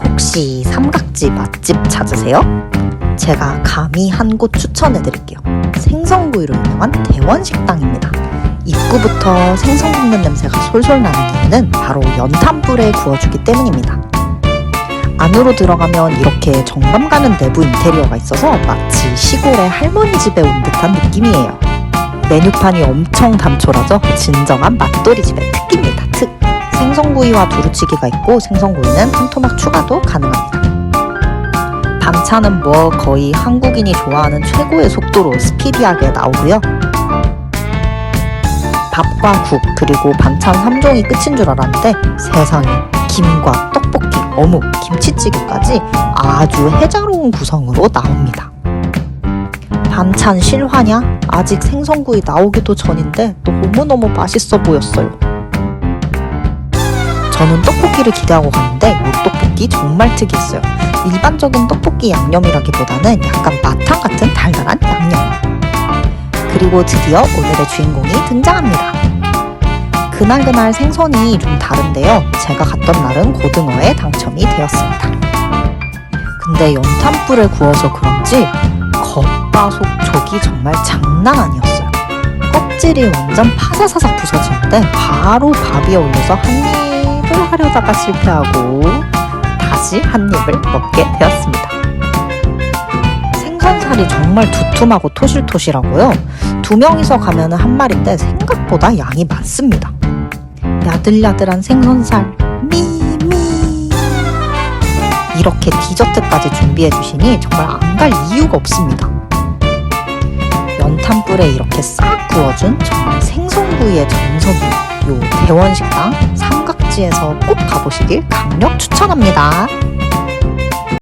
혹시 삼각지 맛집 찾으세요? 제가 감히 한 곳 추천해 드릴게요. 생선구이로 유명한 대원식당입니다. 입구부터 생선 굽는 냄새가 솔솔 나는 이유는 바로 연탄불에 구워주기 때문입니다. 안으로 들어가면 이렇게 정감 가는 내부 인테리어가 있어서 마치 시골의 할머니 집에 온 듯한 느낌이에요. 메뉴판이 엄청 단촐하죠? 진정한 맛돌이 집의 특기입니다. 특! 생선구이와 두루치기가 있고 생선구이는 한 토막 추가도 가능합니다. 반찬은 뭐 거의 한국인이 좋아하는 최고의 속도로 스피디하게 나오고요. 밥과 국 그리고 반찬 3종이 끝인 줄 알았는데 세상에 김과 떡볶이, 어묵, 김치찌개까지 아주 해자로운 구성으로 나옵니다. 반찬 실화냐? 아직 생선구이 나오기도 전인데 너무너무 맛있어 보였어요. 저는 떡볶이를 기대하고 갔는데 이 떡볶이 정말 특이했어요. 일반적인 떡볶이 양념이라기보다는 약간 마탕 같은 달달한 양념. 그리고 드디어 오늘의 주인공이 등장합니다. 그날그날 생선이 좀 다른데요. 제가 갔던 날은 고등어에 당첨이 되었습니다. 근데 연탄불에 구워서 그런지 겉바속 촉이 정말 장난 아니었어요. 껍질이 완전 파사사삭 부서지는데 바로 밥 위에 올려서 한 입을 하려다가 실패하고 다시 한 입을 먹게 되었습니다. 생선살이 정말 두툼하고 토실토실하고요. 두 명이서 가면 한 마리인데 생각보다 양이 많습니다. 야들야들한 생선살 미미 이렇게 디저트까지 준비해 주시니 정말 안 갈 이유가 없습니다. 연탄불에 이렇게 싹 구워준 정말 생선구이의 정석인 요 대원식당 삼각지에서 꼭 가보시길 강력 추천합니다.